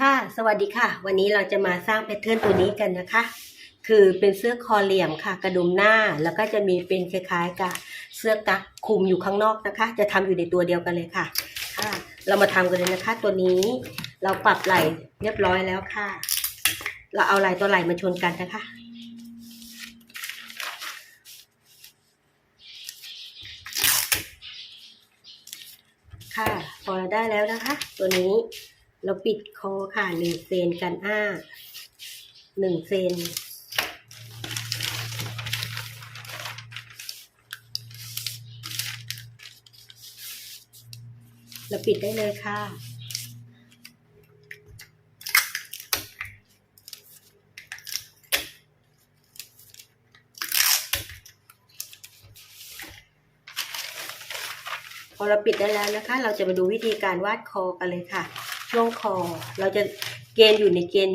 ค่ะ สวัสดีค่ะ วันนี้เราจะมาสร้างแพทเทิร์นตัวนี้กันนะคะ คือเป็นเสื้อคอเหลี่ยมค่ะ กระดุมหน้า แล้วก็จะมีเป็นคล้ายๆกับเสื้อกั๊กคลุมอยู่ข้างนอกนะคะ จะทำอยู่ในตัวเดียวกันเลยค่ะ ค่ะ เรามาทำกันเลยนะคะ ตัวนี้เราปรับไหล่เรียบร้อยแล้วค่ะ เราเอาไหล่ตัวไหล่มาชนกันนะคะ ค่ะ พอเราได้แล้วนะคะ ตัวนี้ เราปิดคอค่ะหนึ่งเซนกันอ้าหนึ่งเซนเราปิดได้เลยค่ะ พอเราปิดได้แล้วนะคะ เราจะมาดูวิธีการวาดคอกันเลยค่ะ ช่วงคอ เราจะเกณฑ์อยู่ในเกณฑ์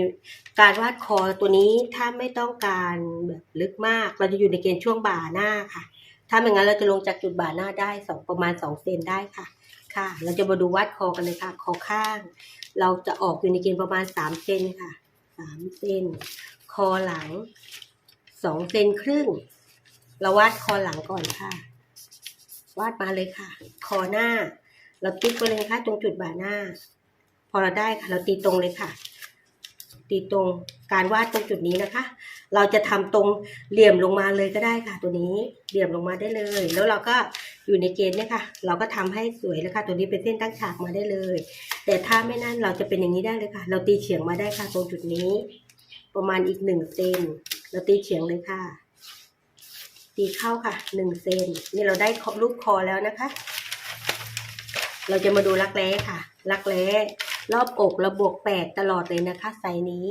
การวาดคอตัวนี้ถ้าไม่ต้องการแบบลึกมาก เราจะอยู่ในเกณฑ์ช่วงบ่าหน้าค่ะ ถ้าไม่งั้นเราจะลงจากจุดบ่าหน้าได้สองประมาณสองเซนได้ค่ะ ค่ะ เราจะมาดูวาดคอกันเลยค่ะ คอข้าง เราจะออกอยู่ในเกณฑ์ประมาณสามเซนค่ะสามเซนคอหลังสองเซนครึ่ง เราวาดคอหลังก่อนค่ะ วาดมาเลยค่ะ คอหน้า เราติ๊กไปเลยนะคะตรงจุดบ่าหน้า พอเราได้ค่ะเราตีตรงเลยค่ะ ตีตรงการวาดตรงจุดนี้นะคะ เราจะทำตรงเหลี่ยมลงมาเลยก็ได้ค่ะ ตัวนี้เหลี่ยมลงมาได้เลย แล้วเราก็อยู่ในเกณฑ์เนี่ยค่ะ เราก็ทำให้สวยเลยค่ะ ตัวนี้เป็นเส้นตั้งฉากมาได้เลย แต่ถ้าไม่นั่นเราจะเป็นอย่างนี้ได้เลยค่ะ เราตีเฉียงมาได้ค่ะ ตรงจุดนี้ ประมาณอีกหนึ่งเซนเราตีเฉียงเลยค่ะตีเข้าค่ะหนึ่งเซนนี่เราได้รูปคอแล้วนะคะ เราจะมาดูรักแร้ค่ะ รักแร้ รอบอกเราบวกแปดตลอดเลยนะคะไซส์นี้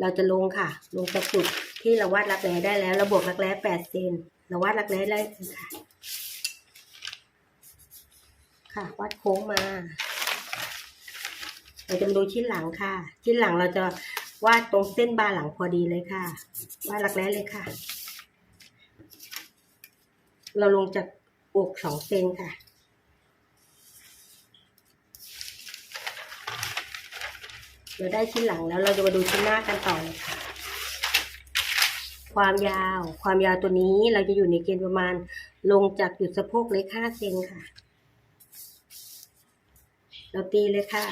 เราจะลงค่ะ ลงจากจุดที่เราวาดรักแร้ได้แล้วเราบวกรักแร้แปดเซนเราวาดรักแร้ได้เลยค่ะค่ะวาดโค้งมา เราจะมาดูชิ้นหลังค่ะ ชิ้นหลังเราจะวาดตรงเส้นบาหลังพอดีเลยค่ะ วาดรักแร้เลยค่ะ เราลงจากอกสองเซนค่ะ เราได้ชิ้นหลังแล้วเราจะมาดูชิ้นหน้ากันต่อเลยค่ะ ความยาว ความยาวตัวนี้เราจะอยู่ในเกณฑ์ประมาณลงจากจุดสะโพกเล็กห้าเซนค่ะ เราตีเลยค่ะ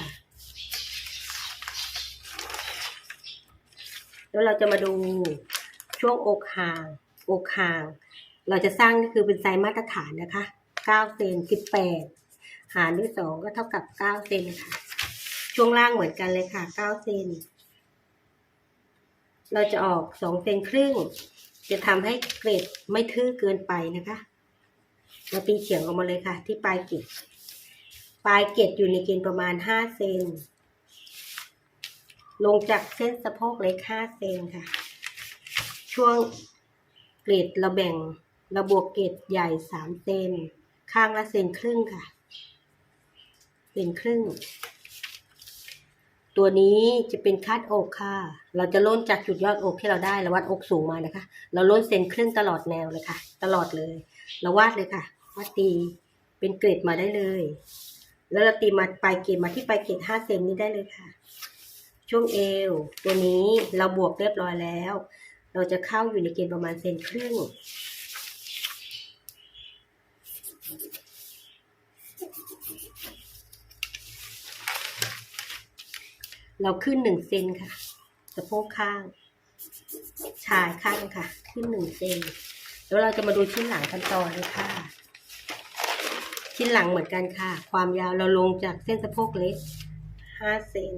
แล้วเราจะมาดูช่วงอกห่าง อกห่าง เราจะสร้างนี่คือเป็นไซส์มาตรฐานนะคะ9เซน18 หารด้วย2ก็เท่ากับ9เซนค่ะ ช่วงล่างเหมือนกันเลยค่ะ9เซนเราจะออก2เซนครึ่ง จะทำให้เกรดไม่ทื่อเกินไปนะคะเราตีเฉียงออกมาเลยค่ะ ที่ปลายเกรดปลายเกรดอยู่ในเกณฑ์ประมาณ5เซนลงจากเส้นสะโพกเล็ก5เซนค่ะ ช่วงเกรดเราแบ่งเราบวกเกรดใหญ่สามเซนข้างละเซนครึ่งค่ะเซนครึ่ง ตัวนี้จะเป็นคาดอกค่ะ เราจะล้นจากจุดยอดอกที่เราได้เราวัดอกสูงมานะคะ เราล้นเซนครึ่งตลอดแนวเลยค่ะ ตลอดเลย เราวาดเลยค่ะวาดตีเป็นเกรดมาได้เลย แล้วเราตีมาปลายเกรดมาที่ปลายเกรดห้าเซนนี้ได้เลยค่ะ ช่วงเอว ตัวนี้เราบวกเรียบร้อยแล้ว เราจะเข้าอยู่ในเกณฑ์ประมาณเซนครึ่ง เราขึ้นหนึ่งเซนค่ะสะโพกข้าง ชายข้างค่ะ ขึ้นหนึ่งเซนแล้วเราจะมาดูชิ้นหลังกันต่อเลยค่ะ ชิ้นหลังเหมือนกันค่ะ ความยาวเราลงจากเส้นสะโพกเล็กห้าเซน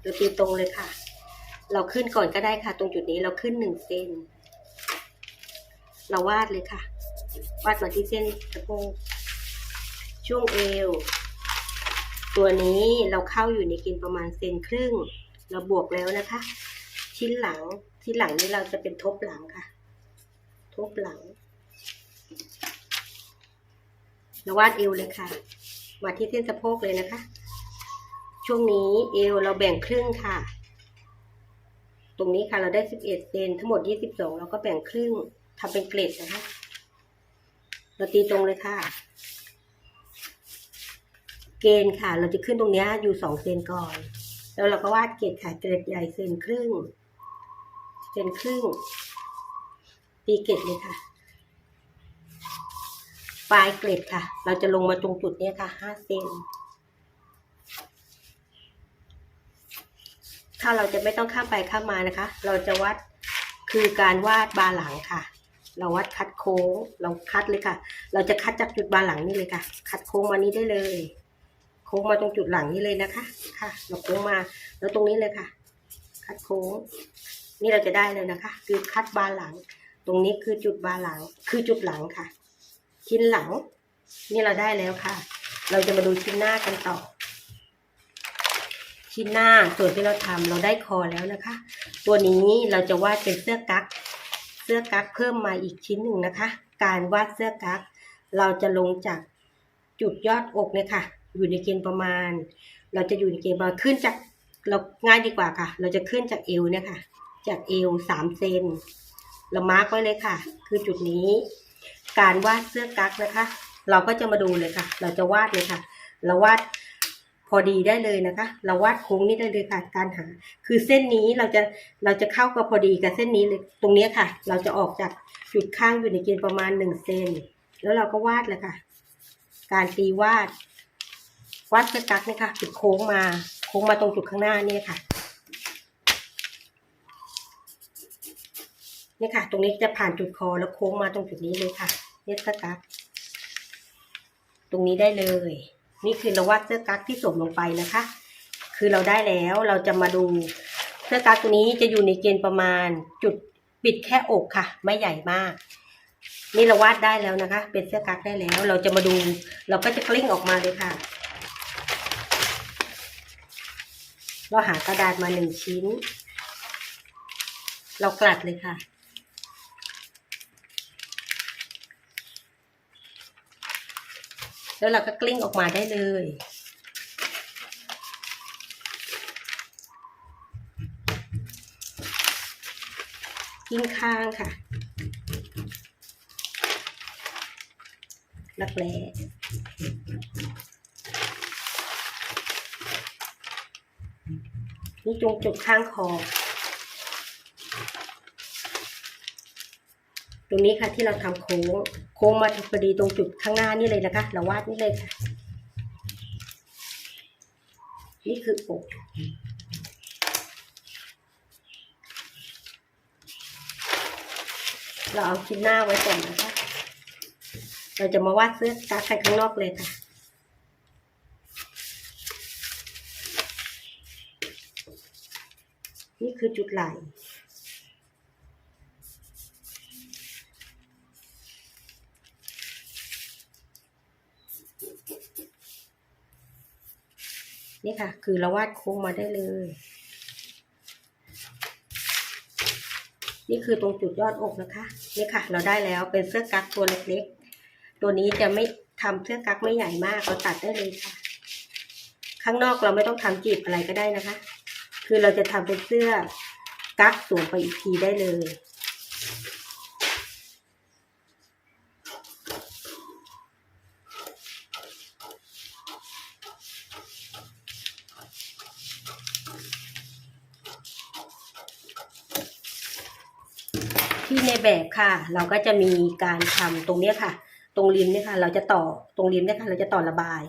เราตีตรงเลยค่ะ เราขึ้นก่อนก็ได้ค่ะ ตรงจุดนี้เราขึ้นหนึ่งเซนเราวาดเลยค่ะ วาดมาที่เส้นสะโพกช่วงเอว ตัวนี้เราเข้าอยู่ในกณฑ์ประมาณเซนครึ่ง เราบวกแล้วนะคะ ชิ้นหลังที่หลังนี้เราจะเป็นทบหลังค่ะ ทบหลังเราวาดเอวเลยค่ะ มาที่เส้นสะโพกเลยนะคะ ช่วงนี้เอวเราแบ่งครึ่งค่ะ ตรงนี้ค่ะเราได้11เซนทั้งหมด22เราก็แบ่งครึ่งทำเป็นเกล็ดนะคะ เราตีตรงเลยค่ะ กกณฑ์ค่ะ เราจะขึ้นตรงนี้อยู่สองเซนก่อน แล้วเราก็วาดเกล็ดค่ะเกล็ดใหญ่เซนครึ่งเซนครึ่ง ตีเกล็ดเลยค่ะปลายเกล็ดค่ะ เราจะลงมาตรงจุดนี้ค่ะห้าเซน ถ้าเราจะไม่ต้องข้ามไปข้ามมานะคะ เราจะวัดคือการวาดบาหลังค่ะ เราวัดคัดโค้ง เราคัดเลยค่ะ เราจะคัดจากจุดบาหลังนี่เลยค่ะ คัดโค้งมานี้ได้เลย โค้งมาตรงจุดหลังนี่เลยนะคะ ค่ะเราโค้งมาแล้วตรงนี้เลยค่ะ คัดโค้ง นี่เราจะได้เลยนะคะ คือคัดบาหลัง ตรงนี้คือจุดบาหลัง คือจุดหลังค่ะ ชิ้นหลัง นี่เราได้แล้วค่ะ เราจะมาดูชิ้นหน้ากันต่อ ชิ้นหน้าส่วนที่เราทำเราได้คอแล้วนะคะ ตัวนี้เราจะวาดเป็นเสื้อกั๊กเสื้อกั๊กเพิ่มมาอีกชิ้นหนึ่งนะคะ การวาดเสื้อกั๊กเราจะลงจากจุดยอดอกเนี่ยค่ะ อยู่ในเกณฑ์ประมาณ เราจะอยู่ในเกณฑ์ประมาณขึ้นจากเราง่ายดีกว่าค่ะ เราจะขึ้นจากเอวเนี่ยค่ะ จากเอวสามเซนเรามาร์กไว้เลยค่ะ คือจุดนี้ การวาดเสื้อกั๊กนะคะ เราก็จะมาดูเลยค่ะ เราจะวาดเลยค่ะ เราวาดพอดีได้เลยนะคะ เราวาดโค้งนี่ได้เลยค่ะ การหา คือเส้นนี้เราจะเราจะเข้ากับพอดีกับเส้นนี้เลยตรงนี้ค่ะ เราจะออกจากจุดข้างอยู่ในเกณฑ์ประมาณหนึ่งเซนแล้วเราก็วาดเลยค่ะ การตีวาด วาดเสื้อกั๊กนี่ค่ะจุดโค้งมา โค้งมาตรงจุดข้างหน้านี่ค่ะ นี่ค่ะ ตรงนี้จะผ่านจุดคอแล้วโค้งมาตรงจุดนี้เลยค่ะเสื้อกักตรงนี้ได้เลย นี่คือเราวาดเสื้อกั๊กที่สวมลงไปนะคะ คือเราได้แล้วเราจะมาดูเสื้อกั๊กตัวนี้จะอยู่ในเกณฑ์ประมาณจุดปิดแค่อกค่ะ ไม่ใหญ่มาก นี่เราวาดได้แล้วนะคะ เป็นเสื้อกั๊กได้แล้ว เราจะมาดู เราก็จะกลิ้งออกมาเลยค่ะ เราหากระดาษมาหนึ่งชิ้น เรากลัดเลยค่ะ แล้วเราก็กลิ้งออกมาได้เลย กิ้งข้างค่ะรักแร้ นี่จงจุดข้างคอ ตรงนี้ค่ะที่เราทำโค้ง โค้งมาพอดีตรงจุดข้างหน้านี่เลยนะคะ เราวาดนี่เลยค่ะ นี่คืออกเราเอาชิ้นหน้าไว้ก่อนนะคะ เราจะมาวาดเสื้อกั๊กกันข้างนอกเลยค่ะ คือจุดไหล่นี่ค่ะ คือเราวาดโค้งมาได้เลย นี่คือตรงจุดยอดอกนะคะ นี่ค่ะ เราได้แล้วเป็นเสื้อกั๊กตัวเล็กๆ ตัวนี้จะไม่ทำเสื้อกั๊กไม่ใหญ่มากเราตัดได้เลยค่ะ ข้างนอกเราไม่ต้องทำจีบอะไรก็ได้นะคะ คือเราจะทำเป็นเสื้อกั๊กสวมไปอีกทีได้เลยที่ในแบบค่ะ เราก็จะมีการทำตรงเนี้ยค่ะ ตรงริมเนี่ยค่ะ เราจะต่อตรงริมเนี่ยค่ะ เราจะต่อระบาย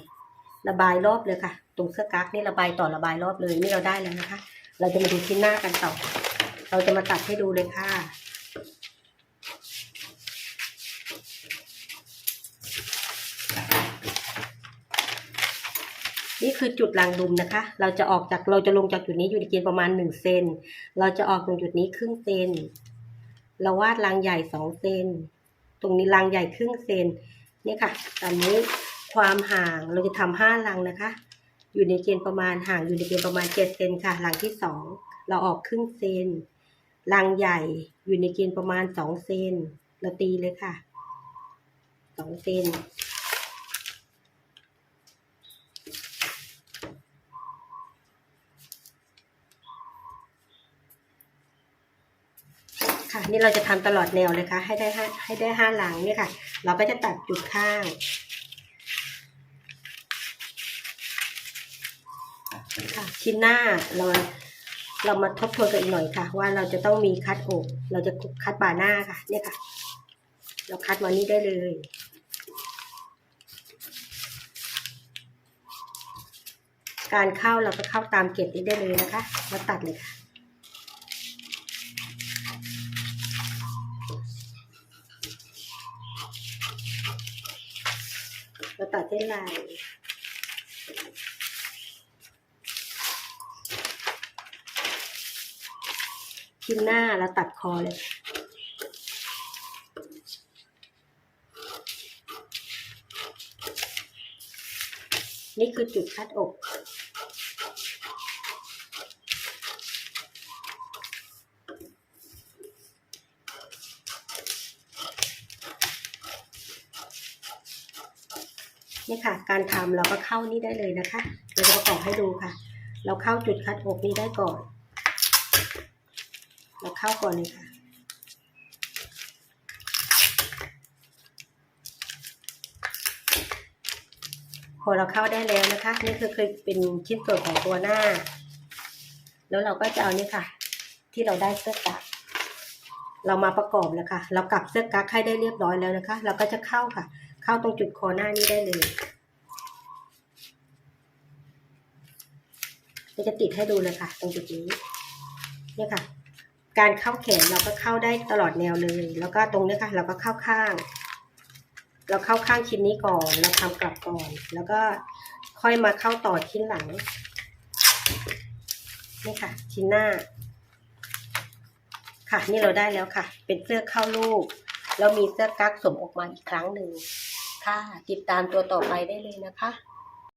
ระบายรอบเลยค่ะ ตรงเสื้อกั๊กนี่ระบายต่อระบายรอบเลยนี่เราได้แล้วนะคะ เราจะมาดูชิ้นหน้ากันต่อ เราจะมาตัดให้ดูเลยค่ะนี่คือจุดรางดุมนะคะ เราจะออกจากเราจะลงจากจุดนี้อยู่ในเกณฑ์ประมาณหนึ่งเซน เราจะออกตรงจุดนี้ครึ่งเซน เราวาดรางใหญ่สองเซน ตรงนี้รางใหญ่ครึ่งเซน นี่ค่ะ ตอนนี้ความห่างเราจะทำห้ารางนะคะ อยู่ในเกณฑ์ประมาณห่างอยู่ในเกณฑ์ประมาณเจ็ดเซนค่ะรางที่สองเราออกครึ่งเซนรางใหญ่อยู่ในเกณฑ์ประมาณสองเซนเราตีเลยค่ะสองเซนค่ะนี่เราจะทำตลอดแนวเลยค่ะให้ได้ให้ได้ห้าหลังเนี่ยค่ะ เราก็จะตัดจุดข้าง ค่ะ ชิ้นหน้าเราเรามาทบทวนกันอีกหน่อยค่ะ ว่าเราจะต้องมีคัดอกเราจะคัดบ่าหน้าค่ะเนี่ยค่ะ เราคัดมานี้ได้เลยการเข้าเราก็เข้าตามเกตนี้ได้เลยนะคะ มาตัดเลยค่ะ เราตัดเส้นลาย ชิ้นหน้าเราตัดคอเลย นี่คือจุดคัดอกนี่ค่ะ การทำเราก็เข้านี่ได้เลยนะคะ เราจะประกอบให้ดูค่ะ เราเข้าจุดคัดอกนี้ได้ก่อน เข้าก่อนเลยค่ะ พอเราเข้าได้แล้วนะคะ นี่คือเคือเป็นชิ้นส่วนของตัวหน้า แล้วเราก็จะเอานี่ค่ะ ที่เราได้เสื้อกั๊กเรามาประกอบแล้วค่ะ เรากลับเสื้อกั๊กให้ได้เรียบร้อยแล้วนะคะ เราก็จะเข้าค่ะ เข้าตรงจุดคอหน้านี้ได้เลยจะติดให้ดูเลยค่ะ ตรงจุดนี้เนี่ยค่ะ การเข้าแขนเราก็เข้าได้ตลอดแนวเลย แล้วก็ตรงนี้ค่ะ เราก็เข้าข้าง เราเข้าข้างชิ้นนี้ก่อน เราทำกลับก่อน แล้วก็ค่อยมาเข้าต่อชิ้นหลัง นี่ค่ะ ชิ้นหน้า ค่ะ นี่เราได้แล้วค่ะ เป็นเสื้อเข้ารูป แล้วมีเสื้อกั๊กสวมออกมาอีกครั้งหนึ่งค่ะ ติดตามตัวต่อไปได้เลยนะคะ